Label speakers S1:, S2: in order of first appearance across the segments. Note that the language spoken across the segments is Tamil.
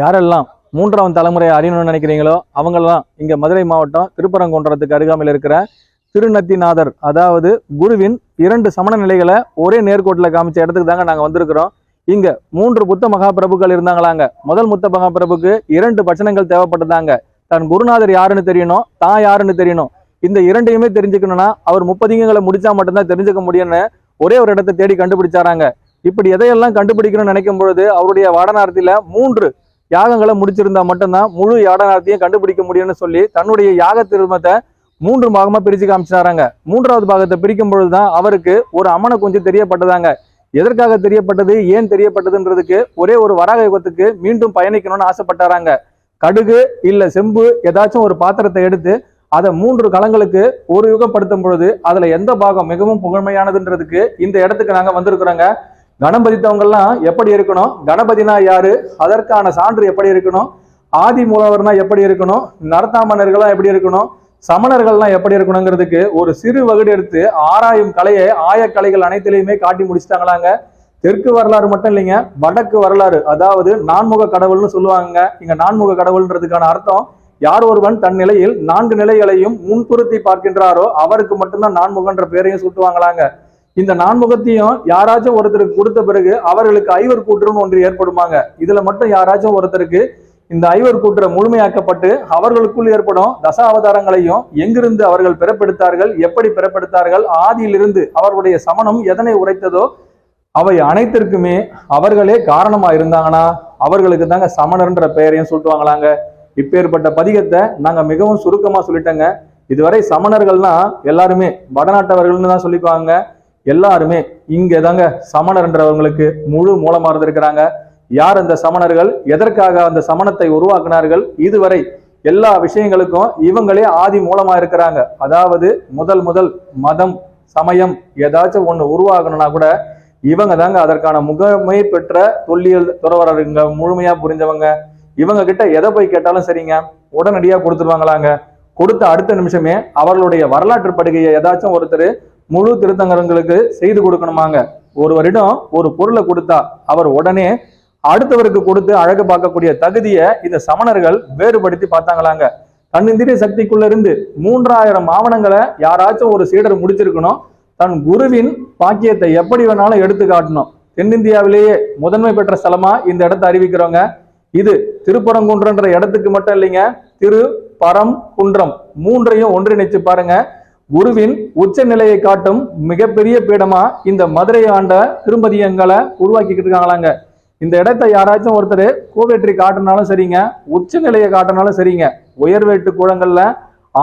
S1: யாரெல்லாம் மூன்றாம் தலைமுறையை அறியணும்னு நினைக்கிறீங்களோ அவங்கெல்லாம் இங்கே மதுரை மாவட்டம் திருப்பரங்குன்றத்துக்கு அருகாமையில் இருக்கிற திருநத்திநாதர் அதாவது குருவின் இரண்டு சமண நிலைகளை ஒரே நேர்கோட்டில் காமிச்ச இடத்துக்கு தாங்க நாங்கள் வந்திருக்கிறோம். இங்கே மூன்று புத்த மகாபிரபுக்கள் இருந்தாங்களாங்க. முதல் முத்த மகாபிரபுக்கு இரண்டு பட்சணங்கள் தேவைப்பட்டதாங்க. தன் குருநாதர் யாருன்னு தெரியணும் தான் யாருன்னு தெரியணும். இந்த இரண்டையுமே தெரிஞ்சுக்கணும்னா அவர் முப்பதிங்களை முடிச்சா மட்டும்தான் தெரிஞ்சுக்க முடியும்னு ஒரே ஒரு இடத்தை தேடி கண்டுபிடிச்சாராங்க. இப்படி எதையெல்லாம் கண்டுபிடிக்கணும்னு நினைக்கும் பொழுது அவருடைய வாடனார்த்தியில மூன்று யாகங்களை முடிச்சிருந்தா மட்டும்தான் முழு யாடனார்த்தியும் கண்டுபிடிக்க முடியும்னு சொல்லி தன்னுடைய யாக திருமத்தை மூன்று பாகமா பிரிச்சு காமிச்சினாராங்க. மூன்றாவது பாகத்தை பிரிக்கும் பொழுதுதான் அவருக்கு ஒரு அமன கொஞ்சம் தெரியப்பட்டதாங்க. எதற்காக தெரியப்பட்டது? ஏன் தெரியப்பட்டதுன்றதுக்கு ஒரே ஒரு வராக யுகத்துக்கு மீண்டும் பயணிக்கணும்னு ஆசைப்பட்டாராங்க. கடுகு இல்ல செம்பு ஏதாச்சும் ஒரு பாத்திரத்தை எடுத்து அதை மூன்று களங்களுக்கு ஒரு யுகப்படுத்தும் பொழுது அதுல எந்த பாகம் மிகவும் புகழ்மையானதுன்றதுக்கு இந்த இடத்துக்கு நாங்க வந்திருக்கிறோங்க. கணபதித்தவங்கெல்லாம் எப்படி இருக்கணும்? கணபதினா யாரு? அதற்கான சான்று எப்படி இருக்கணும்? ஆதி மூலவர்னா எப்படி இருக்கணும்? நரத்தாமன்னர்கள்லாம் எப்படி இருக்கணும்? சமணர்கள்லாம் எப்படி இருக்கணுங்கிறதுக்கு ஒரு சிறு வகுடு எடுத்து ஆராயும் கலையை ஆயக்கலைகள் அனைத்திலையுமே காட்டி முடிச்சிட்டாங்களாங்க. தெற்கு வரலாறு மட்டும் இல்லைங்க வடக்கு வரலாறு. அதாவது நான்முக கடவுள்னு சொல்லுவாங்க இங்க நான்முக கடவுள்ன்றதுக்கான அர்த்தம் யார் ஒருவன் தன் நிலையில் நான்கு நிலைகளையும் முன்புறுத்தி பார்க்கின்றாரோ அவருக்கு மட்டும்தான் நான்முகன்ற பேரையும் சுட்டுவாங்களாங்க. இந்த நான்முகத்தையும் யாராச்சும் ஒருத்தருக்கு கொடுத்த பிறகு அவர்களுக்கு ஐவர் கூற்றுன்னு ஒன்று ஏற்படுமாங்க. இதுல மட்டும் யாராச்சும் ஒருத்தருக்கு இந்த ஐவர் கூற்ற முழுமையாக்கப்பட்டு அவர்களுக்குள் ஏற்படும் தசாவதாரங்களையும் எங்கிருந்து அவர்கள் பிறப்பெடுத்தார்கள் எப்படி பிறப்பெடுத்தார்கள் ஆதியிலிருந்து அவர்களுடைய சமணம் எதனை உரைத்ததோ அவை அனைத்திற்குமே அவர்களே காரணமா இருந்தாங்கன்னா அவர்களுக்கு தாங்க சமணர்ன்ற பெயரையும் சொல்லுவாங்களாங்க இப்பேற்பட்ட பதிகத்தை நாங்க மிகவும் சுருக்கமா சொல்லிட்டோங்க. இதுவரை சமணர்கள்னா எல்லாருமே வடநாட்டவர்கள்னு தான் சொல்லிக்குவாங்க. எல்லாருமே இங்க தாங்க சமணர்ன்றவங்களுக்கு முழு மூலமா இருந்திருக்கிறாங்க யார் அந்த சமணர்கள்? எதற்காக அந்த சமணத்தை உருவாக்குனார்கள்? இதுவரை எல்லா விஷயங்களுக்கும் இவங்களே ஆதி மூலமா இருக்கிறாங்க. அதாவது முதல் முதல் மதம் சமயம் ஏதாச்சும் ஒண்ணு உருவாகணும்னா கூட இவங்க தாங்க அதற்கான முகமை பெற்ற தொல்லியல் துறவரங்க முழுமையா புரிஞ்சவங்க. இவங்க கிட்ட எதை போய் கேட்டாலும் சரிங்க உடனடியா கொடுத்துருவாங்களாங்க. கொடுத்த அடுத்த நிமிஷமே அவர்களுடைய வரலாற்று படுகையை ஏதாச்சும் ஒருத்தர் முழு திருத்தங்கரங்களுக்கு செய்து கொடுக்கணுமாங்க. ஒருவரிடம் ஒரு பொருளை கொடுத்தா அவர் உடனே அடுத்தவருக்கு கொடுத்து அழகு பார்க்கக்கூடிய தகுதியை இந்த சமணர்கள் வேறுபடுத்தி பார்த்தாங்களாங்க. தன்னிந்திரிய சக்திக்குள்ள இருந்து மூன்றாயிரம் ஆவணங்களை யாராச்சும் ஒரு சீடர் முடிச்சிருக்கணும். தன் குருவின் பாக்கியத்தை எப்படி வேணாலும் எடுத்து காட்டணும். தென்னிந்தியாவிலேயே முதன்மை பெற்ற ஸ்தலமா இந்த இடத்தை அறிவிக்கிறோங்க. இது திருப்பரங்குன்றன்ற இடத்துக்கு மட்டும் இல்லைங்க திரு பரம் குன்றம் மூன்றையும் ஒன்றிணைச்சு பாருங்க. குருவின் உச்ச நிலையை காட்டும் மிகப்பெரிய பீடமா இந்த மதுரை ஆண்ட திரும்பதியங்களை உருவாக்கிக்கிட்டு இருக்காங்களாங்க. இந்த இடத்த யாராச்சும் ஒருத்தர் கோவேற்றி காட்டினாலும் சரிங்க உச்ச நிலையை காட்டினாலும் சரிங்க. உயர்வேட்டு கூடங்கள்ல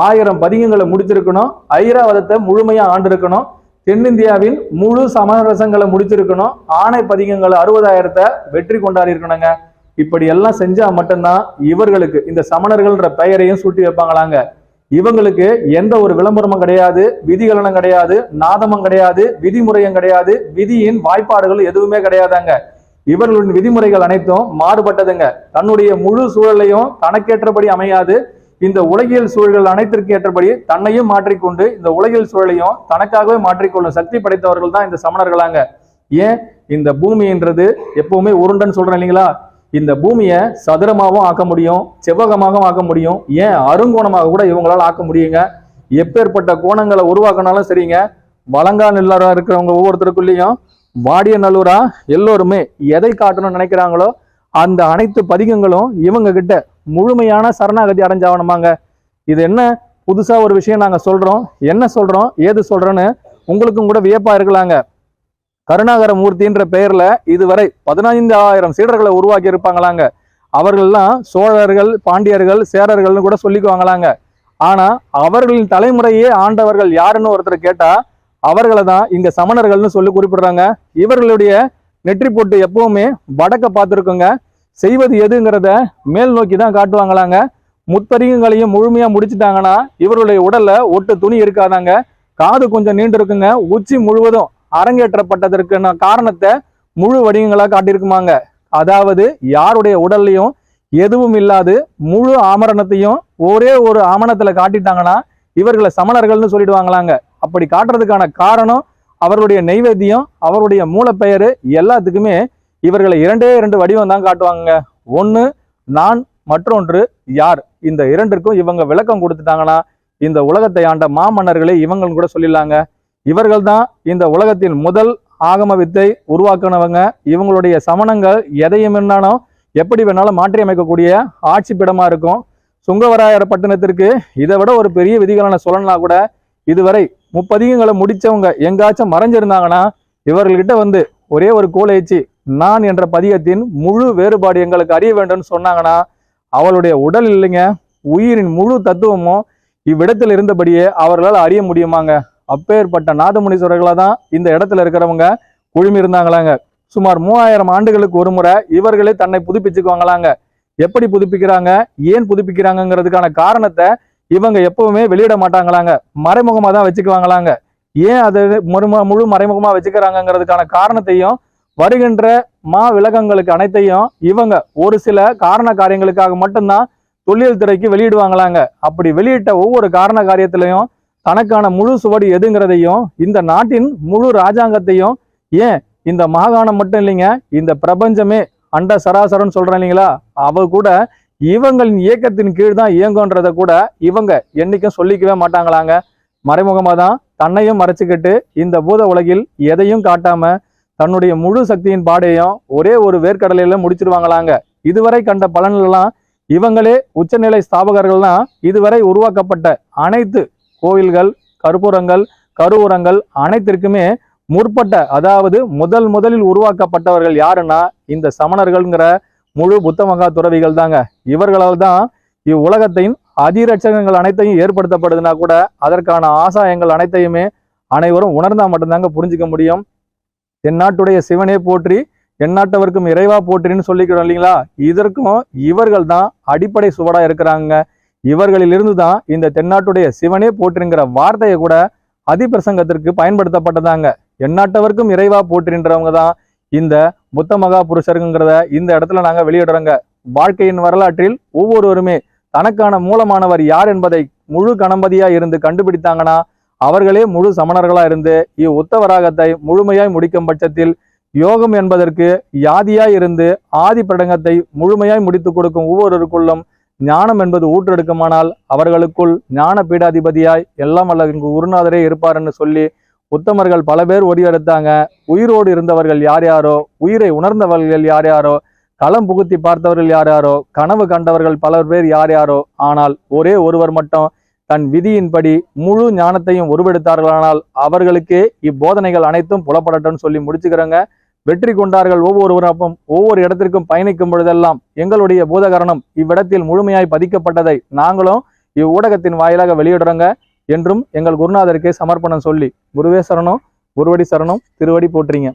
S1: ஆயிரம் பதிகங்களை முடிச்சிருக்கணும் ஐராவதத்தை முழுமையா ஆண்டிருக்கணும் தென்னிந்தியாவின் முழு சமரசங்களை முடிச்சிருக்கணும் ஆணை பதிகங்கள் அறுபதாயிரத்தை வெற்றி கொண்டாடி இருக்கணுங்க. இப்படி எல்லாம் செஞ்சா மட்டும்தான் இவர்களுக்கு இந்த சமணர்கள்ன்ற பெயரையும் சூட்டி வைப்பாங்களாங்க. இவங்களுக்கு எந்த ஒரு விளம்பரமும் கிடையாது விதிகலனும் கிடையாது நாதமும் கிடையாது விதிமுறையும் கிடையாது விதியின் வாய்ப்பாடுகள் எதுவுமே கிடையாதாங்க. இவர்களின் விதிமுறைகள் அனைத்தும் மாறுபட்டதுங்க. தன்னுடைய முழு சூழலையும் தனக்கேற்றபடி அமையாது. இந்த உலகியல் சூழல்கள் அனைத்திற்கு ஏற்றபடி தன்னையும் மாற்றிக்கொண்டு இந்த உலகியல் சூழலையும் தனக்காகவே மாற்றிக்கொள்ளும் சக்தி படைத்தவர்கள் தான் இந்த சமணர்களாங்க. ஏன்? இந்த பூமின்றது எப்பவுமே உருண்டன்னு சொல்றேன் இல்லைங்களா? இந்த பூமியை சதுரமாகவும் ஆக்க முடியும் செவ்வகமாகவும் ஆக்க முடியும். ஏன்? அருங்கோணமாக கூட இவங்களால் ஆக்க முடியுங்க. எப்பேற்பட்ட கோணங்களை உருவாக்கினாலும் சரிங்க. வழங்கா நிலரா இருக்கிறவங்க ஒவ்வொருத்தருக்குள்ளேயும் வாடிய நல்லூரா எல்லோருமே எதை காட்டணும்னு நினைக்கிறாங்களோ அந்த அனைத்து பதிகங்களும் இவங்க கிட்ட முழுமையான சரணாகதி அடைஞ்சாவணுமாங்க இது என்ன? புதுசா ஒரு விஷயம் நாங்கள் சொல்றோம். என்ன சொல்றோம்? ஏது சொல்றோன்னு உங்களுக்கும் கூட வியப்பா இருக்கலாங்க. கருணாகர மூர்த்தின்ற பெயர்ல இதுவரை பதினைந்து ஆயிரம் சீடர்களை உருவாக்கி இருப்பாங்களாங்க அவர்கள்லாம் சோழர்கள் பாண்டியர்கள் சேரர்கள்னு கூட சொல்லிக்குவாங்களாங்க. ஆனா அவர்களின் தலைமுறையே ஆண்டவர்கள் யாருன்னு ஒருத்தர் கேட்டா அவர்களை தான் இங்க சமணர்கள்னு சொல்லி குறிப்பிடுறாங்க. இவர்களுடைய நெற்றி போட்டு எப்பவுமே வடக்க பார்த்துருக்குங்க. செய்வது எதுங்கிறத மேல் நோக்கி தான் காட்டுவாங்களாங்க. முற்பரிகங்களையும் முழுமையா முடிச்சிட்டாங்கன்னா இவருடைய உடல்ல ஒட்டு துணி இருக்காதாங்க. காது கொஞ்சம் நீண்டு இருக்குங்க உச்சி முழுவதும் அரங்கேற்றப்பட்டதற்கான காரணத்தை முழு வடிவங்களாக காட்டியிருக்குமாங்க. அதாவது யாருடைய உடல்லையும் எதுவும் இல்லாது முழு ஆமரணத்தையும் ஒரே ஒரு ஆமணத்துல காட்டிட்டாங்கன்னா இவர்களை சமணர்கள்னு சொல்லிடுவாங்களாங்க. அப்படி காட்டுறதுக்கான காரணம் அவருடைய நெய்வேத்தியம் அவருடைய மூலப்பெயர் எல்லாத்துக்குமே இவர்களை இரண்டே இரண்டு வடிவம் தான் காட்டுவாங்க ஒன்று நான் மற்றொன்று யார்? இந்த இரண்டிற்கும் இவங்க விளக்கம் கொடுத்துட்டாங்கன்னா இந்த உலகத்தை ஆண்ட மாமன்னர்களே இவங்கன்னு கூட சொல்லிடலாங்க. இவர்கள் தான் இந்த உலகத்தின் முதல் ஆகம வித்தை உருவாக்குனவங்க. இவங்களுடைய சமணங்கள் எதையும் என்னாலும் எப்படி வேணாலும் மாற்றி அமைக்கக்கூடிய ஆட்சி பிடமா இருக்கும். சுங்கவராயர் பட்டணத்திற்கு இதை விட ஒரு பெரிய விதிகளை நான் சொல்லணும்னா கூட இதுவரை முப்பதிகங்களை முடிச்சவங்க எங்காச்சும் மறைஞ்சிருந்தாங்கன்னா இவர்கள்கிட்ட வந்து ஒரே ஒரு கோலேச்சி நான் என்ற பதிகத்தின் முழு வேறுபாடு எங்களுக்கு அறிய வேண்டும்னு சொன்னாங்கன்னா அவளுடைய உடல் இல்லைங்க உயிரின் முழு தத்துவமும் இவ்விடத்தில் இருந்தபடியே அவர்களால் அறிய முடியுமாங்க. அப்பேற்பட்ட நாதமுனீஸ்வரர்களை தான் இந்த இடத்துல இருக்கிறவங்க குழுமி இருந்தாங்களாங்க. சுமார் மூவாயிரம் ஆண்டுகளுக்கு ஒரு முறை இவர்களே தன்னை புதுப்பிச்சுக்குவாங்களாங்க. எப்படி புதுப்பிக்கிறாங்க? ஏன் புதுப்பிக்கிறாங்கங்கிறதுக்கான காரணத்தை இவங்க எப்பவுமே வெளியிட மாட்டாங்களாங்க. மறைமுகமாக தான் வச்சுக்குவாங்களாங்க. ஏன் அது மறும முழு மறைமுகமாக வச்சுக்கிறாங்கங்கிறதுக்கான காரணத்தையும் வருகின்ற மா விலகங்களுக்கு அனைத்தையும் இவங்க ஒரு சில காரண காரியங்களுக்காக மட்டும்தான் தொழில் துறைக்கு வெளியிடுவாங்களாங்க. அப்படி வெளியிட்ட ஒவ்வொரு காரண காரியத்திலையும் தனக்கான முழு சுவடு எதுங்கிறதையும் இந்த நாட்டின் முழு ராஜாங்கத்தையும் ஏன் இந்த மாகாணம் மட்டும் இல்லைங்க இந்த பிரபஞ்சமே அண்ட சராசரம்னு சொல்றேன் இல்லைங்களா? அவ கூட இவங்களின் இயக்கத்தின் கீழ் தான் இயங்குன்றத கூட இவங்க என்னைக்கும் சொல்லிக்கவே மாட்டாங்களாங்க. மறைமுகமாக தான் தன்னையும் மறைச்சிக்கிட்டு இந்த பூத உலகில் எதையும் காட்டாம தன்னுடைய முழு சக்தியின் பாடையும் ஒரே ஒரு வேர்க்கடலையில முடிச்சிருவாங்களாங்க. இதுவரை கண்ட பலன்களெல்லாம் இவங்களே உச்சநிலை ஸ்தாபகர்கள்லாம் இதுவரை உருவாக்கப்பட்ட அனைத்து கோயில்கள் கருப்புரங்கள் கருவுரங்கள் அனைத்திற்குமே முற்பட்ட அதாவது முதல் முதலில் உருவாக்கப்பட்டவர்கள் யாருன்னா இந்த சமணர்கள்ங்கிற முழு புத்த மகா துறவிகள் தாங்க. இவர்களால் தான் இவ்வுலகத்தின் அதிரட்சகங்கள் அனைத்தையும் ஏற்படுத்தப்படுதுன்னா கூட அதற்கான ஆசாயங்கள் அனைத்தையுமே அனைவரும் உணர்ந்தால் மட்டும்தாங்க புரிஞ்சுக்க முடியும். தென்னாட்டுடைய சிவனே போற்றி எந்நாட்டவர்க்கும் இறைவா போற்றின்னு சொல்லிக்கிறோம் இல்லைங்களா? இதற்கும் இவர்கள் தான் அடிப்படை சுவடாக இருக்கிறாங்க. இவர்களிலிருந்து தான் இந்த தென்னாட்டுடைய சிவனே போற்றுங்கிற வார்த்தையை கூட அதிபிரசங்கத்திற்கு பயன்படுத்தப்பட்டதாங்க. எந்நாட்டவர்க்கும் இறைவா போற்றின்றவங்க தான் இந்த புத்த மகா புருஷருங்கிறத இந்த இடத்துல நாங்கள் வெளியிடுறோங்க. வாழ்க்கையின் வரலாற்றில் ஒவ்வொருவருமே தனக்கான மூலமானவர் யார் என்பதை முழு கணபதியா இருந்து கண்டுபிடித்தாங்கன்னா அவர்களே முழு சமணர்களா இருந்து இவ் உத்தவராகத்தை முழுமையாய் முடிக்கும் பட்சத்தில் யோகம் என்பதற்கு யாதியாய் இருந்து ஆதி பிரடங்கத்தை முழுமையாய் முடித்து கொடுக்கும் ஒவ்வொருவருக்குள்ளும் ஞானம் என்பது ஊற்றெடுக்குமானால் அவர்களுக்குள் ஞான பீடாதிபதியாய் எல்லாம் அல்ல குருநாதரே இருப்பார்ன்னு சொல்லி உத்தமர்கள் பல பேர் ஒடியெடுத்தாங்க. உயிரோடு இருந்தவர்கள் யார் யாரோ உயிரை உணர்ந்தவர்கள் யார் யாரோ களம் புகுத்தி பார்த்தவர்கள் யார் யாரோ கனவு கண்டவர்கள் பலர் பேர் யார் யாரோ ஆனால் ஒரே ஒருவர் மட்டும் தன் விதியின்படி முழு ஞானத்தையும் உருவெடுத்தார்களானால் அவர்களுக்கே இப்போதனைகள் அனைத்தும் புலப்படட்டும்னு சொல்லி முடிச்சுக்கிறோங்க. வெற்றி கொண்டார்கள் ஒவ்வொருவரும் ஒவ்வொரு இடத்திற்கும் பயணிக்கும் பொழுதெல்லாம் எங்களுடைய பூதகரணம் இவ்விடத்தில் முழுமையாய் பதிக்கப்பட்டதை நாங்களும் இவ்வூடகத்தின் வாயிலாக வெளியிடுறோங்க என்றும் எங்கள் குருநாதருக்கே சமர்ப்பணம் சொல்லி குருவே சரணம் குருவடி சரணம் திருவடி போற்றீங்க.